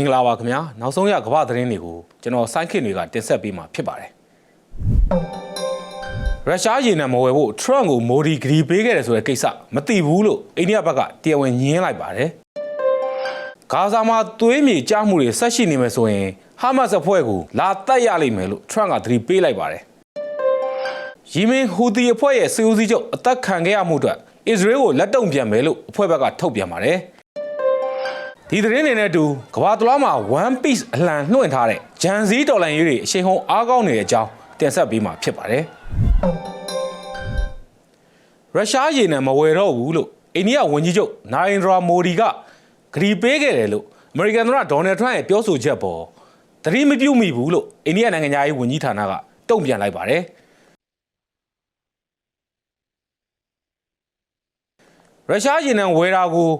င်္ဂလာပါခင်ဗျာနောက်ဆုံးရကမ္ဘာသတင်းတွေကိုကျွန်တော်စိုင်းခင်တွေကတင်ဆက်ပေးမှာဖြစ်ပါတယ်ရုရှားရေနံမဝယ်ဖို့ထရန့်ကိုမိုဒီဂရီပေးခဲ့တယ်ဆိုတဲ့ကိစ္စမသိဘူးလို့အိန္ဒိယဘက်ကတရားဝင်ညင်းလိုက်ပါတယ်ဂါဇာမှာသွေးမြေကြားမှုတွေဆက်ရှိနေမယ်ဆိုရင်ဟာမတ်စ်အဖွဲ့ကိုလာတက်ရလိမ့်မယ်လို့ထရန့်ကသတိပေးလိုက်ပါတယ်ယီမင်ဟူသီအဖွဲ့ရဲ့စီဦးစီးချုပ်အသက်ခံခဲ့ရမှုအတွက်အစ္စရေးကိုလက်တုံ့ပြန်မယ်လို့အဖွဲ့ဘက်ကထုတ်ပြန်ပါတယ် ဒီသတင်းတွေနဲ့အတူကမ္ဘာတလွှားမှာ One Piece အလံလွှင့်ထားတဲ့ဂျန်စည်းတော်လန်ရေးတွေအရှိန်ဟုန်အားကောင်းနေတဲ့အကြောင်းတင်ဆက်ပေးမှာဖြစ်ပါတယ်ရုရှားရေနံမဝယ်တော့ဘူးလို့အိန္ဒိယဝန်ကြီးချုပ်နိုင်ရင်ဒရာမိုဒီကဂရီပေးခဲ့တယ်လို့အမေရိကန်သမ္မတဒေါ်နယ်ထရန့်ရဲ့ပြောဆိုချက်ပေါ်သတိမပြုမိဘူးလို့အိန္ဒိယနိုင်ငံသားရေးဝန်ကြီးဌာနကတုံ့ပြန်လိုက်ပါတယ်ရုရှားရေနံဝယ်တာကို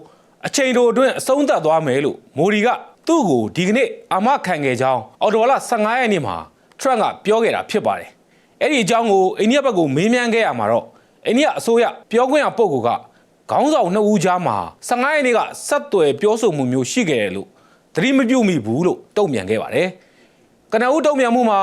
အချိန်တိုအတွင်းအဆုံးသတ်သွားမယ်လို့မိုဒီကသူ့ကိုဒီကနေ့အာမခံခဲ့ကြောင်းအော်တိုဝါလာ15ရက်နေ့မှာထရန့်ကပြောခဲ့တာဖြစ်ပါတယ်။အဲ့ဒီအကြောင်းကိုအိန္ဒိယဘက်ကိုမေးမြန်းခဲ့ရမှာတော့အိန္ဒိယအစိုးရပြောခွင့်ရပုဂ္ဂိုလ်ကခေါင်းဆောင်နှစ်ဦးကြားမှာ15ရက်နေ့ကဆက်သွယ်ပြောဆိုမှုမျိုးရှိခဲ့တယ်လို့သတိမပြုမိဘူးလို့တုံ့ပြန်ခဲ့ပါတယ်။ကနဦးတုံ့ပြန်မှုမှာ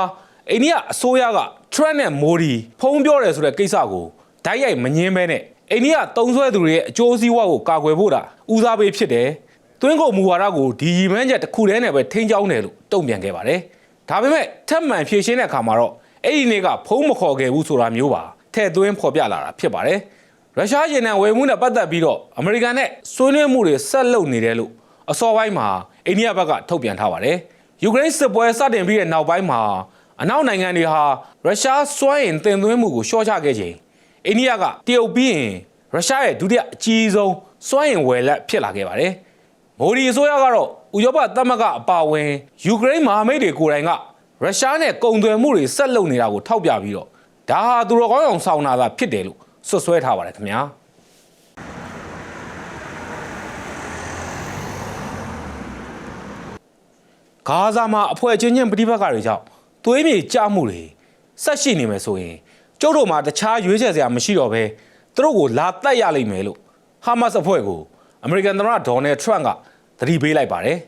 အိန္ဒိယအစိုးရကထရန့်နဲ့မိုဒီဖုံးပြောတယ်ဆိုတဲ့ကိစ္စကိုဓာတ်ရိုက်မငင်းဘဲနဲ့ အိန္ဒိယတုံးဆွဲသူတွေရဲ့အကျိုးစီးပွားကိုကာကွယ်ဖို့တာဦးစားပေးဖြစ်တယ်။သွင်းကုန်မူဝါဒကိုဒီရည်မှန်းချက်တစ်ခုတည်းနဲ့ပဲထိန်းကျောင်းတယ်လို့တုံ့ပြန်ခဲ့ပါတယ်။ဒါပေမဲ့ထပ်မံဖြေရှင်းတဲ့အခါမှာတော့အဲ့ဒီနေ့ကဖုံးမခေါ်ခဲ့ဘူးဆိုတာမျိုးပါထည့်သွင်းဖော်ပြလာတာဖြစ်ပါတယ်။ရုရှားရေနံဝယ်မှုနဲ့ပတ်သက်ပြီးတော့အမေရိကန်နဲ့ဆွေးနွေးမှုတွေဆက်လုပ်နေတယ်လို့အစောပိုင်းမှာအိန္ဒိယဘက်ကထုတ်ပြန်ထားပါတယ်။ယူကရိန်းစစ်ပွဲစတင်ပြီးတဲ့နောက်ပိုင်းမှာအနောက်နိုင်ငံတွေဟာရုရှားစွမ်းအင်တင်သွင်းမှုကိုရှော့ချခဲ့ချိန် အိန္ဒိယကတရုတ်ပြီးရင်ရုရှားရဲ့ဒုတိယအကြီးဆုံးစွမ်းအင်ဝယ်လက်ဖြစ်လာခဲ့ပါတယ်။မိုဒီအစိုးရကတော့ဥရောပသမဂ္ဂအပါအဝင်ယူကရိန်းမဟာမိတ်တွေကိုယ်တိုင်ကရုရှားနဲ့ကုန်သွယ်မှုတွေဆက်လုပ်နေတာကိုထောက်ပြပြီးတော့ဒါဟာသူတော်ကောင်းအောင်ဆောင်နာတာဖြစ်တယ်လို့ဆွဆွဲထားပါတယ်ခင်ဗျာဂါဇာမှာအဖွဲ့ချင်းချင်းပြိပက္ခတွေကြောင့်သွေးမြေကျမှုတွေဆက်ရှိနေမယ်ဆိုရင် ကျုပ်တို့မှာတခြားရွေးချယ်စရာမရှိတော့ဘဲသူတို့ကိုလာတက်ရလိမ့်မယ်လို့ဟာမတ်စ်အဖွဲ့ကိုအမေရိကန်သမ္မတဒေါ်နယ်ထရန့်ကသတိပေးလိုက်ပါတယ်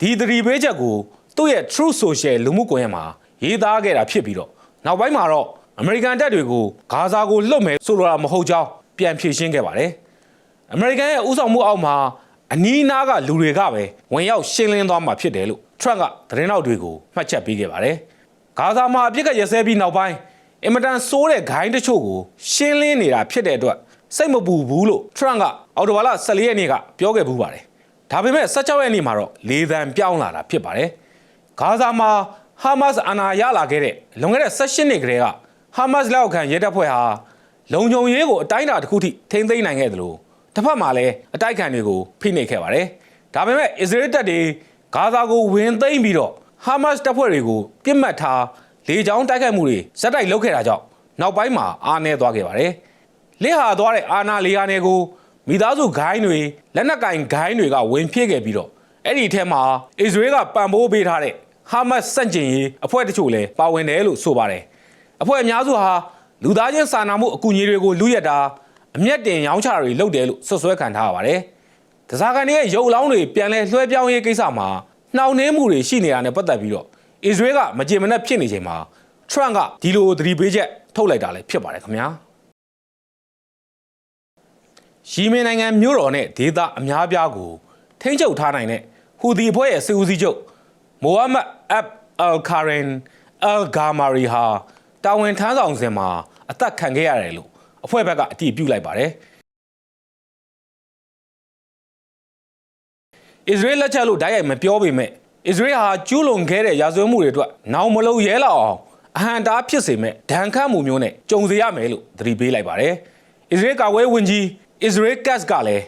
ဒီသတိပေးချက်ကိုသူ့ရဲ့ True Social လူမှုကွန်ရက်မှာရေးသားခဲ့တာဖြစ်ပြီးတော့နောက်ပိုင်းမှာတော့အမေရိကန်တပ်တွေကိုဂါဇာကိုလွတ်မယ်ဆိုလိုတာမဟုတ်ကြောင်းပြန်ဖြေရှင်းခဲ့ပါတယ်အမေရိကန်ရဲ့ဥဆောင်မှုအောက်မှာအနီးအနားကလူတွေကပဲဝင်ရောက်ရှင်းလင်းသွားမှာဖြစ်တယ်လို့ထရန့်ကသတင်းထောက်တွေကိုမှတ်ချက်ပေးခဲ့ပါတယ် ဂါဇာမှာအပြစ်ကရစဲပြီးနောက်ပိုင်းအင်မတန်ဆိုးတဲ့ဂိုင်းတချို့ကိုရှင်းလင်းနေတာဖြစ်တဲ့အတွက်စိတ်မပူဘူးလို့ထရန့်ကအော်တိုဘာလ14ရက်နေ့ကပြောခဲ့ဘူးပါတယ်။ဒါပေမဲ့16ရက်နေ့မှာတော့လေသံပြောင်းလာတာဖြစ်ပါတယ်။ဂါဇာမှာဟာမတ်စ်အာဏာရလာခဲ့တဲ့လွန်ခဲ့တဲ့18နှစ်ကတည်းကဟာမတ်စ်လက်အောက်ခံရဲတပ်ဖွဲ့ဟာလုံခြုံရေးကိုအတိုင်းအတာတစ်ခုထိထိန်းသိမ်းနိုင်ခဲ့တယ်လို့တစ်ဖက်မှာလည်းအတိုက်ခံတွေကိုဖိနှိပ်ခဲ့ပါတယ်။ဒါပေမဲ့အစ္စရေးတပ်တွေဂါဇာကိုဝင်သိမ်းပြီးတော့ ဟာမတ်စ်တပ်ဖွဲ့တွေကိုပြစ်မှတ်ထားလေကြောင်းတိုက်ခိုက်မှုတွေဇက်တိုက်လုပ်ခဲ့တာကြောင့်နောက်ပိုင်းမှာအားနည်းသွားခဲ့ပါတယ်။လက်ဟာသွားတဲ့အာနာလေယာဉ်တွေကိုမိသားစုဂိုင်းတွေလက်နက်ကင်ဂိုင်းတွေကဝင်ဖြည့်ခဲ့ပြီးတော့အဲ့ဒီထဲမှာအစ္စရေးကပံ့ပိုးပေးထားတဲ့ဟာမတ်စန့်ကျင်ရေးအဖွဲ့တချို့လည်းပါဝင်တယ်လို့ဆိုပါတယ်။အဖွဲ့အများစုဟာလူသားချင်းစာနာမှုအကူအညီတွေကိုလူရက်တာအမျက်တင်ရောင်းချတွေလုပ်တယ်လို့ဆွဆွဲခံထားရပါတယ်။တစားကန်ရဲ့ရုပ်လောင်းတွေပြန်လဲလွှဲပြောင်းရေးကိစ္စမှာ နှောင့်နှေးမှုတွေရှိနေတာနဲ့ပတ်သက်ပြီးတော့အစ္စရေးကမကြေမနက်ဖြစ်နေချိန်မှာထရန့်ကဒီလိုသတိပေးချက်ထုတ်လိုက်တာလည်းဖြစ်ပါတယ်ခင်ဗျာ။ရီမင်နိုင်ငံမြို့တော်နဲ့ဒေသအများပြားကိုထိန်းချုပ်ထားနိုင်တဲ့ဟူဒီအဖွဲ့ရဲ့စစ်ဦးစီးချုပ်မိုဟာမက်အပ်အယ်ကာရင်အယ်ဂါမာရီဟာတာဝန်ထမ်းဆောင်စဉ်မှာအသက်ခံခဲ့ရတယ်လို့အဖွဲ့ဘက်ကအတည်ပြုလိုက်ပါတယ်။ အစ္စရေးလက်ချက်လို့ဓာတ်ရိုက်မပြောပေမဲ့အစ္စရေးဟာကျူးလွန်ခဲ့တဲ့ရာဇဝတ်မှုတွေအတွက်နောင်မလုံရဲလောက်အောင်အဟံတားဖြစ်စေမဲ့ဒဏ်ခတ်မှုမျိုးနဲ့ကြုံစေရမယ်လို့သတိပေးလိုက်ပါတယ်။အစ္စရေးကာကွယ်ဝင်ကြီးအစ္စရေးကတ်ကလည်း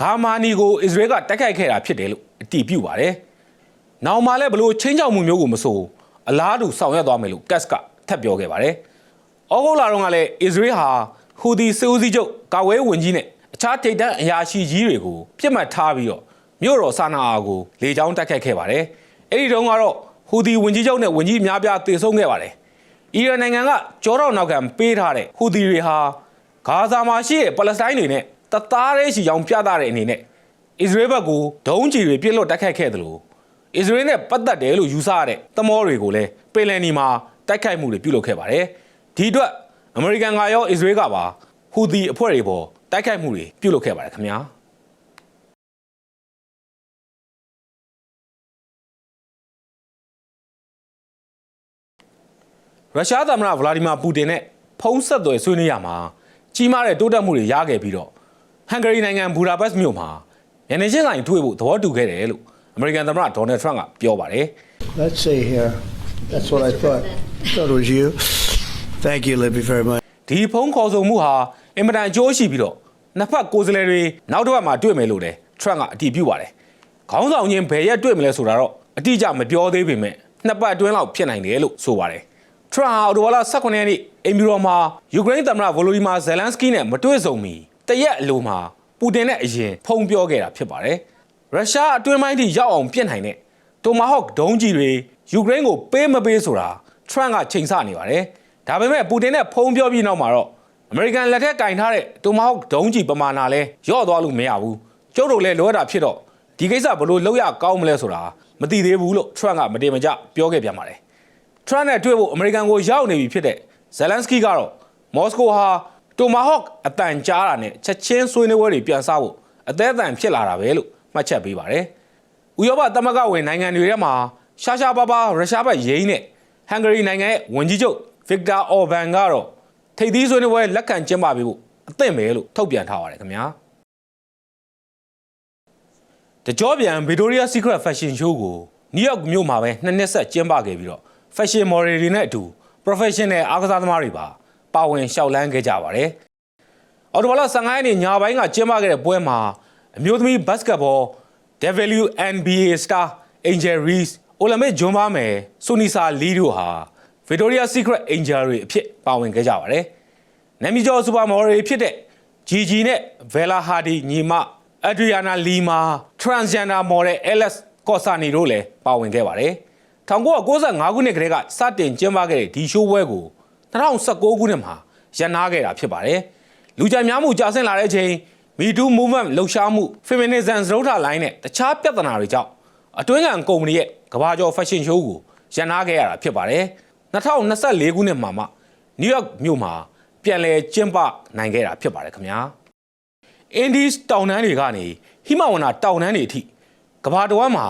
ဂါမာနီကိုအစ္စရေးကတိုက်ခိုက်ခဲ့တာဖြစ်တယ်လို့အတည်ပြုပါတယ်။နောက်မှလည်းဘလို့ချင်းချောက်မှုမျိုးကိုမဆိုအလားတူဆောင်ရွက်သွားမယ်လို့ကတ်ကထပ်ပြောခဲ့ပါတယ်။အောဂုတ်လာတော့ကလည်းအစ္စရေးဟာဟူဒီစစ်ဦးစီးချုပ်ကာကွယ်ဝင်ကြီးနဲ့အခြားထိပ်တန်းအရာရှိကြီးတွေကိုပြစ်မှတ်ထားပြီးတော့ မြို့တော်ဆာနာအာကိုလေကြောင်းတိုက်ခတ်ခဲ့ပါတယ်။အဲ့ဒီတုန်းကတော့ဟူဒီဝင်ကြီးချုပ်နဲ့ဝင်ကြီးအများပြားတေဆုံးခဲ့ပါတယ်။အီရန်နိုင်ငံကကြောတော့နောက်ခံပေးထားတဲ့ဟူဒီတွေဟာဂါဇာမှာရှိတဲ့ပါလက်စတိုင်းတွေနဲ့တသားတည်းရှိကြောင်းပြသတဲ့အနေနဲ့အစ္စရေးဘက်ကိုဒုံးကျည်တွေပြစ်လွတ်တိုက်ခိုက်ခဲ့တယ်လို့အစ္စရေးနဲ့ပတ်သက်တယ်လို့ယူဆရတဲ့သမောတွေကိုလည်းပင်လယ်နီမှာတိုက်ခိုက်မှုတွေပြုလုပ်ခဲ့ပါတယ်ဒီအတွက်အမေရိကန်ကရောအစ္စရေးကပါဟူသီအဖွဲ့တွေပေါ်တိုက်ခိုက်မှုတွေပြုလုပ်ခဲ့ပါတယ်ခင်ဗျာ ရုရှားသမ္မတဗလာဒီမာပူတင်နဲ့ဖုံးဆက်သွယ်ဆွေးနွေးရမှာကြီးမားတဲ့တိုးတက်မှုတွေရခဲ့ပြီးတော့ဟန်ဂရီနိုင်ငံဘူဒါပက်စ်မြို့မှာရန်နေချင်းဆိုင်တွေ့ဖို့သဘောတူခဲ့တယ်လို့အမေရိကန်သမ္မတဒေါ်နယ်ထရန့်ကပြောပါတယ် Let's see here. That's what I thought. Thought it was you. Thank you, Libby, very much. ဒီဖုံးခေါ်ဆိုမှုဟာအင်မတန်အကျိုးရှိပြီးတော့နှစ်ဖက်ကိုယ်စားလှယ်တွေနောက်တစ်ပတ်မှာတွေ့မယ်လို့လည်းထရန့်ကအတည်ပြုပါတယ်ခေါင်းဆောင်ချင်းဘယ်ရက်တွေ့မလဲဆိုတာတော့အတိအကျမပြောသေးပေမဲ့နှစ်ပတ်အတွင်းလောက်ဖြစ်နိုင်တယ်လို့ဆိုပါတယ် ထရန့်ဟာအော်တိုဝါလာ18ရက်နေ့အင်မီရောမှာယူကရိန်းသမ္မတဗိုလိုဒီမာဇယ်လန်စကီနဲ့မတွေ့ဆုံမီတရက်အလိုမှာပူတင်နဲ့အရင်ဖုံးပြောခဲ့တာဖြစ်ပါတယ်ရုရှားအတွင်းပိုင်းထိရောက်အောင်ပြစ်နိုင်တဲ့တိုမာဟော့ဒုံးကြီးတွေယူကရိန်းကိုပေးမပေးဆိုတာထရန့်ကချိန်ဆနေပါတယ်ဒါပေမဲ့ပူတင်နဲ့ဖုံးပြောပြီးနောက်မှာတော့အမေရိကန်လက်ထက်ကင်ထားတဲ့တိုမာဟော့ဒုံးကြီးပမာဏလဲရော့သွားလို့မရဘူးကျုပ်တို့လည်းလောတာဖြစ်တော့ဒီကိစ္စဘလို့လောက်ရကောင်းမလဲဆိုတာမသိသေးဘူးလို့ထရန့်ကမတင်မကြပြောခဲ့ပြန်ပါတယ် ထရန့်နဲ့တွေ့ဖို့အမေရိကန်ကိုရောက်နေပြီဖြစ်တဲ့ဇယ်လန်စကီကတော့မော်စကိုဟာတိုမာဟော့အတန်ကြားတာနဲ့ချက်ချင်းဆွေးနွေးပွဲတွေပြန်ဆဖို့အသေးအတန်ဖြစ်လာတာပဲလို့မှတ်ချက်ပေးပါတယ်။ဥရောပသမဂ္ဂဝင်နိုင်ငံတွေထဲမှာရှာရှာပါပါရုရှားဘက်ရိန်းနဲ့ဟန်ဂရီနိုင်ငံရဲ့ဝန်ကြီးချုပ်ဗစ်တာအော်ဘန်ကတော့ထိပ်သီးဆွေးနွေးပွဲလက်ခံကျင်းပပေးဖို့အသင့်ပဲလို့ထုတ်ပြန်ထားပါတယ်ခင်ဗျာ။တကြောပြန် Victoria Secret Fashion Show ကိုနယူးယောက်မြို့မှာပဲနှစ်နှစ်ဆက်ကျင်းပခဲ့ပြီးတော့ fashion model တွေနဲ့အတူ professional အားကစားသမားတွေပါပါဝင်ရှောက်လန်းခဲ့ကြပါတယ်။အော်တိုဘာလ15ရက်နေ့ညပိုင်းကကျင်းပခဲ့တဲ့ပွဲမှာအမျိုးသမီးဘတ်စကတ်ဘော WNBA star Angel Reese အိုလံပစ်ဂျွန်ဘာမယ်ဆိုနီဆာလီတို့ဟာ Victoria Secret Angel တွေအဖြစ်ပါဝင်ခဲ့ကြပါတယ်။နာမည်ကျော်စူပါမော်ဒယ်တွေဖြစ်တဲ့ Gigi နဲ့ Bella Hadid ညီမ Adriana Lima Transgender model Alex Corsani တို့လည်းပါဝင်ခဲ့ပါတယ်။ 1995ခုနှစ်ကတည်းကစတင်ကျင်းပခဲ့တဲ့ဒီရှိုးပွဲကို2019ခုနှစ်မှာရန်နာခဲ့တာဖြစ်ပါတယ်။လူကြိုက်များမှုကြာဆင်းလာတဲ့အချိန် Me Too Movement လှုပ်ရှားမှု Feminism စရုပ်ထလိုင်းနဲ့တခြားပြဿနာတွေကြောင့်အတွင်းခံကုမ္ပဏီရဲ့ကမ္ဘာကျော် fashion show ကိုရန်နာခဲ့ရတာဖြစ်ပါတယ်။2024ခုနှစ်မှာမှနယူးယောက်မြို့မှာပြန်လည်ကျင်းပနိုင်ခဲ့တာဖြစ်ပါတယ်ခင်ဗျာ။အင်ဒီစ်တောင်တန်းတွေကနေဟိမဝန္တာတောင်တန်းတွေအထိကဘာတဝမ်းမှာ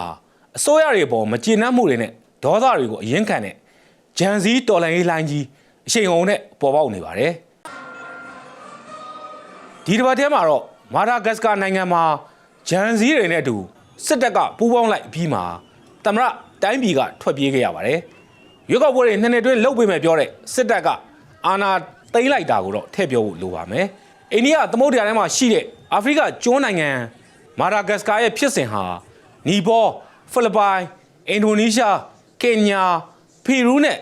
အစိုးရတွေပေါ်မကျေနပ်မှုတွေနဲ့ ဒေါသတွေကိုအရင်ခံတဲ့ဂျန်စီတော်လန်ရေးလိုင်းကြီးအရှိန်အဟုန်နဲ့ပေါ်ပေါက်နေပါတယ်ဒီတစ်ပတ်ထဲမှာတော့မာဒါဂတ်စကာနိုင်ငံမှာဂျန်စီတွေနဲ့အတူစစ်တပ်ကပူးပေါင်းလိုက်ပြီးမှသမရတိုင်းပြည်ကထွက်ပြေးခဲ့ရပါတယ်ရွေးကောက်ပွဲတွေနှစ်နှစ်တွင်းလှုပ်ပေးမယ်ပြောတဲ့စစ်တပ်ကအာဏာသိမ်းလိုက်တာကိုတော့ထည့်ပြောဖို့လိုပါမယ်အိန္ဒိယသမုဒ္ဒရာထဲမှာရှိတဲ့အာဖရိကကျွန်းနိုင်ငံမာဒါဂတ်စကာရဲ့ဖြစ်စဉ်ဟာနီပေါဖိလစ်ပိုင်အင်ဒိုနီးရှား ကင်ညာပီရူးနဲ့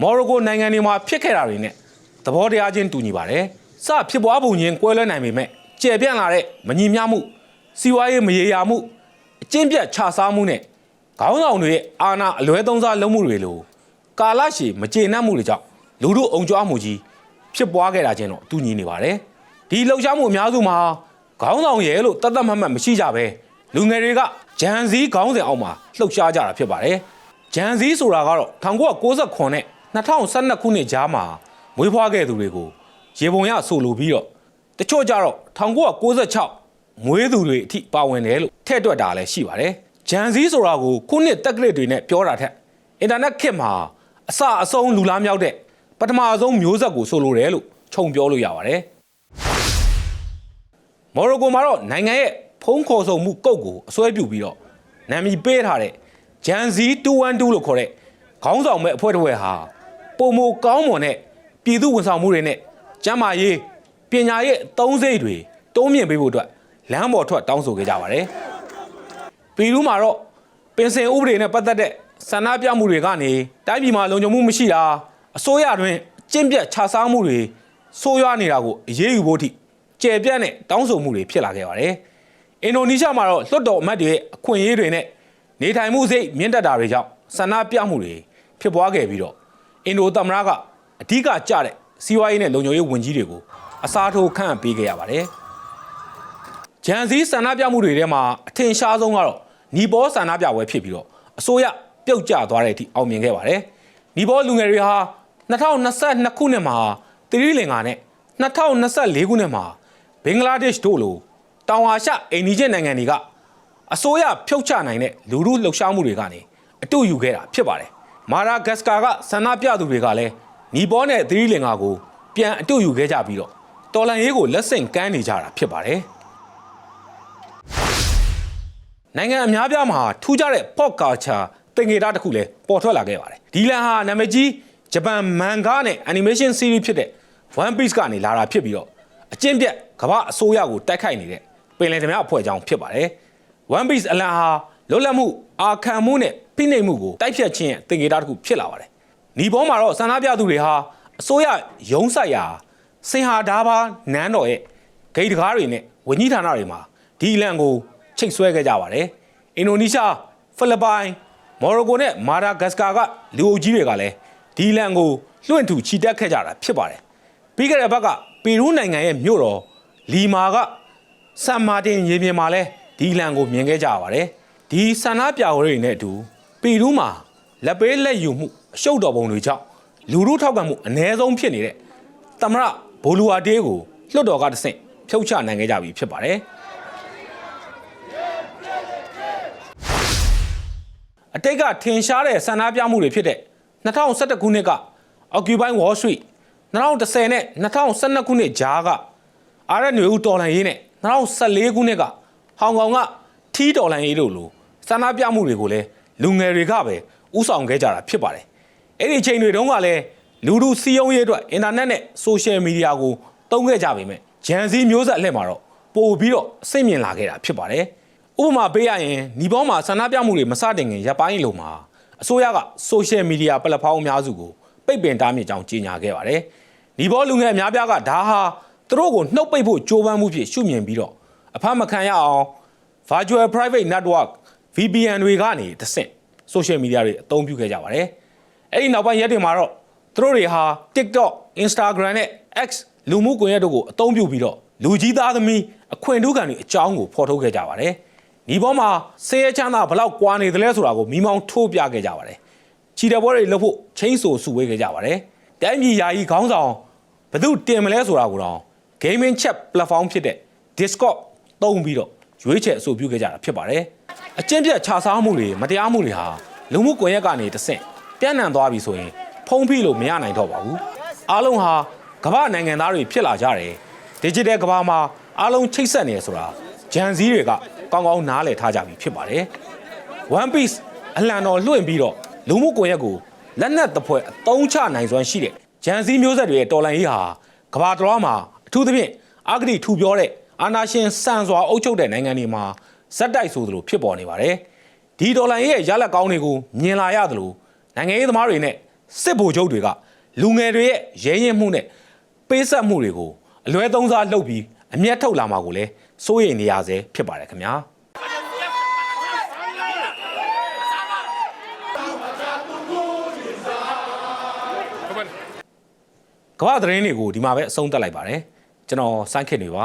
မော်ရိုကိုနိုင်ငံတွေမှာဖြစ်ခဲ့တာတွေနဲ့သဘောတရားချင်းတူညီပါတယ်။စဖြစ်ပွားပုံချင်းကွဲလွဲနိုင်ပေမဲ့ကျယ်ပြန့်လာတဲ့မညီမျှမှုစီးပွားရေးမရေရာမှုအကျင့်ပြတ်ခြစားမှုနဲ့ခေါင်းဆောင်တွေရဲ့အာဏာအလွဲသုံးစားလုပ်မှုတွေလိုကာလရှည်မကျေနပ်မှုတွေကြောင့်လူတို့အုံကြွားမှုကြီးဖြစ်ပွားခဲ့တာချင်းတော့တူညီနေပါတယ်။ဒီလှုပ်ရှားမှုအများစုမှာခေါင်းဆောင်ရဲ့လို့တတ်တတ်မှတ်မှတ်မရှိကြပဲလူငယ်တွေကဂျန်စည်းခေါင်းစဉ်အောက်မှာလှုပ်ရှားကြတာဖြစ်ပါတယ်။ ဂျန်စည်းဆိုတာကတော့1969နဲ့2012ခုနှစ်ကြားမှာမွေးဖွားခဲ့သူတွေကိုရေပုံရဆိုလိုပြီးတော့တချို့ကြတော့1996မွေးသူတွေအထိပါဝင်တယ်လို့ထည့်တွက်တာလည်းရှိပါတယ်။ဂျန်စည်းဆိုတာကိုခုနှစ်တက်ကလစ်တွေနဲ့ပြောတာထက်အင်တာနက်ခေတ်မှာအစအဆုံးလူလားမြောက်တဲ့ပထမဆုံးမျိုးဆက်ကိုဆိုလိုတယ်လို့ခြုံပြောလို့ရပါတယ်။မော်ရိုကိုမှာတော့နိုင်ငံရဲ့ဖုံးခေါ်ဆုံမှုကုတ်ကိုအစွဲပြုပြီးတော့နာမည်ပေးထားတဲ့ ဂျန်စည်း212လို့ခေါ်တဲ့ခေါင်းဆောင်မဲ့အဖွဲ့တစ်ဖွဲ့ဟာပုံမကောင်းမွန်တဲ့ပြည်သူဝန်ဆောင်မှုတွေနဲ့ကျန်းမာရေးပညာရေးအသုံးစိတ်တွေတိုးမြင့်ပေးဖို့အတွက်လမ်းပေါ်ထွက်တောင်းဆိုခဲ့ကြပါတယ်။ပြည်သူမှာတော့ပင်စင်ဥပဒေနဲ့ပတ်သက်တဲ့ဆန္ဒပြမှုတွေကနေတိုင်းပြည်မှာလုံခြုံမှုမရှိတာအစိုးရတွင်ကျင့်ပြတ်ခြစားမှုတွေဆိုးရွားနေတာကိုအရေးယူဖို့အထိကျယ်ပြန့်တဲ့တောင်းဆိုမှုတွေဖြစ်လာခဲ့ပါတယ်။အင်ဒိုနီးရှားမှာတော့လွှတ်တော်အမတ်တွေရဲ့အခွင့်အရေးတွေနဲ့ နေထိုင်မှုစိတ်မြင့်တက်တာတွေကြောင့်ဆန္ဒပြမှုတွေဖြစ်ပွားခဲ့ပြီးတော့အင်ဒိုသမ္မတကအဓိကကြတဲ့စီးပွားရေးနဲ့လုံခြုံရေးဝန်ကြီးတွေကိုအစားထိုးခန့်အပ်ပေးခဲ့ရပါတယ်။ဂျန်စည်းဆန္ဒပြမှုတွေထဲမှာအထင်ရှားဆုံးကတော့နီဘောဆန္ဒပြပွဲဖြစ်ပြီးတော့အစိုးရပြုတ်ကျသွားတဲ့အထိအောင်မြင်ခဲ့ပါတယ်။နီဘောလူငယ်တွေဟာ2022ခုနှစ်မှာသီရိလင်္ကာနဲ့2024ခုနှစ်မှာဘင်္ဂလားဒေ့ရှ်တို့လိုတောင်အာရှအိန္ဒိယနိုင်ငံတွေက အစိုးရဖြုတ်ချနိုင်တဲ့လူမှုလှုပ်ရှားမှုတွေကနေအတူယူခဲ့တာဖြစ်ပါတယ်။မာရာဂတ်စကာကဆန္ဒပြသူတွေကလည်းနီဘောနဲ့သီရိလင်္ကာကိုပြန်အတူယူခဲ့ကြပြီးတော့တော်လန်ရေးကိုလက်ဆင့်ကမ်းနေကြတာဖြစ်ပါတယ်။နိုင်ငံအများပြားမှာထူးခြားတဲ့ pop culture သင်္ကေတတစ်ခုလည်းပေါ်ထွက်လာခဲ့ပါတယ်ဒီလန်ဟာနာမည်ကြီးဂျပန်မန်ဂါနဲ့ animation series ဖြစ်တဲ့ One Piece ကနေလာတာဖြစ်ပြီးတော့အကျင့်ပြတ်ကမ္ဘာအစိုးရကိုတိုက်ခိုက်နေတဲ့ပင်လယ်ဓမြအဖွဲ့အကြောင်းဖြစ်ပါတယ် One Piece အလံဟာလွတ်လပ်မှုအာခံမှုနဲ့ဖိနှိပ်မှုကိုတိုက်ဖြတ်ခြင်းရဲ့သင်္ကေတတစ်ခုဖြစ်လာပါတယ်ညီဘောမှာတော့ဆန္ဒပြသူတွေဟာအစိုးရရုံးဆိုင်ရာစင်ဟာဓာဘာနန်းတော်ရဲ့ဂိတ်တကားတွေနဲ့ဝန်ကြီးဌာနတွေမှာဒီအလံကိုချိတ်ဆွဲခဲ့ကြပါတယ်။အင်ဒိုနီးရှားဖိလစ်ပိုင်မော်ရိုကိုနဲ့မာဒါဂတ်စကာကလူအုပ်ကြီးတွေကလည်းဒီအလံကိုလွှင့်ထူချီတက်ခဲ့ကြတာဖြစ်ပါတယ်။ပြီးခဲ့တဲ့ဘက်ကပီရူးနိုင်ငံရဲ့မြို့တော်လီမာကဆန်မာတင်ရေပြင်မှာလဲ ဒီအလံကိုမြင်ခဲ့ကြပါတယ်။ဒီဆန္ဒပြပွဲတွေနဲ့အတူပီရူးမှာလက်ပေးလက်ယူမှုအရှုပ်တော်ပုံတွေကြောင့်လူမှုထောက်ခံမှုအ ਨੇ ဆုံးဖြစ်နေတဲ့သမရဘိုလူဝါတေးကိုလွှတ်တော်ကတဆင့်ဖြုတ်ချနိုင်ခဲ့ကြပြီဖြစ်ပါတယ်။အတိတ်ကထင်ရှားတဲ့ဆန္ဒပြမှုတွေဖြစ်တဲ့2011ခုနှစ်က Occupy Wall Street 2010နဲ့2012ခုနှစ်ဂျားကအာရနွေဦးတော်လှန်ရေးနဲ့2014ခုနှစ်က ဟောင်ကောင်ကထီးတော်လှန်ရေးတို့လိုဆန္ဒပြမှုတွေကိုလည်းလူငယ်တွေကပဲဥဆောင်ခဲ့ကြတာဖြစ်ပါတယ်။အဲ့ဒီအချိန်တွေတုန်းကလည်းလူလူစီယုံရေးအတွက်အင်တာနက်နဲ့ဆိုရှယ်မီဒီယာကိုသုံးခဲ့ကြပေမဲ့ဂျန်စီမျိုးဆက်အလှည့်မှာတော့ပို့ပြီးတော့အစိတ်မြင်လာခဲ့တာဖြစ်ပါတယ်။ဥပမာပေးရရင်ညီပေါင်းမှာဆန္ဒပြမှုတွေမစတင်ခင်ရပ်ပိုင်းလုံးမှာအစိုးရကဆိုရှယ်မီဒီယာပလက်ဖောင်းအများစုကိုပိတ်ပင်တားမြစ်ကြောင်းကြေညာခဲ့ပါတယ်။ညီပေါလူငယ်အများပြားကဒါဟာသူတို့ကိုနှုတ်ပိတ်ဖို့ကြိုးပမ်းမှုဖြစ်ရှုမြင်ပြီးတော့ အဖမ်းမခံရအောင် virtual private network VPN တွေကနေတဆင့် social media တွေအသုံးပြုခဲ့ကြပါတယ်။အဲ့ဒီနောက်ပိုင်းရက်တွေမှာတော့သူတို့တွေဟာ TikTok, Instagram နဲ့ X လူမှုကွန်ရက်တို့ကိုအသုံးပြုပြီးတော့လူကြီးသားသမီးအခွင့်အထူးခံတွေအကြောင်းကိုဖော်ထုတ်ခဲ့ကြပါတယ်။ဒီပေါ်မှာဆေးရချမ်းသာဘလောက်ကွာနေသလဲဆိုတာကိုမိမောင်းထိုးပြခဲ့ကြပါတယ်။ခြိတဲ့ပွဲတွေလုပ်ဖို့ချင်းဆိုစုဝေးခဲ့ကြပါတယ်။တိုင်းပြည်ယာယီခေါင်းဆောင်ဘယ်သူတင်မလဲဆိုတာကိုတော့ gaming chat platform ဖြစ်တဲ့ Discord သုံးပြီးတော့ရွေးချယ်အဆိုပြုခဲ့ကြတာဖြစ်ပါတယ်။အကျင့်ပြတ်ခြားစားမှုတွေမတရားမှုတွေဟာလူမှုကွန်ရက်ကနေတဆင့်ပြန့်နှံ့သွားပြီဆိုရင်ဖုံးဖိလို့မရနိုင်တော့ပါဘူး။အားလုံးဟာကမ္ဘာနိုင်ငံသားတွေဖြစ်လာကြတယ်။ digital ကမ္ဘာမှာအားလုံးချိတ်ဆက်နေရဆိုတာဂျန်စည်းတွေကကောင်းကောင်းနားလည်ထားကြပြီဖြစ်ပါတယ်။ One Piece အလံတော်လွှင့်ပြီးတော့လူမှုကွန်ရက်ကိုလက်နက်တစ်ဖွဲ့အသုံးချနိုင်စွမ်းရှိတဲ့ဂျန်စည်းမျိုးဆက်တွေရဲ့တော်လှန်ရေးဟာကမ္ဘာတော်မှာအထူးသဖြင့်အဂတိထူပြောတဲ့ အာနာရှင်စံစွာအုပ်ချုပ်တဲ့နိုင်ငံတွေမှာဇက်တိုက်ဆိုသလိုဖြစ်ပေါ်နေပါတယ်။ဒီဒေါ်လာရဲ့ရလက်ကောင်းတွေကိုမြင်လာရသလိုနိုင်ငံရေးသမားတွေနဲ့စစ်ဗိုလ်ချုပ်တွေကလူငယ်တွေရဲ့ရဲရင်မှုနဲ့ပေးဆက်မှုတွေကိုအလွဲသုံးစားလုပ်ပြီးအမျက်ထုတ်လာမှာကိုလည်းစိုးရိမ်နေရဆဲဖြစ်ပါတယ်ခင်ဗျာ။ကမ္ဘာသတင်းတွေကိုဒီမှာပဲအဆုံးသတ်လိုက်ပါတယ်ကျွန်တော်စိုင်းခင်နေပါ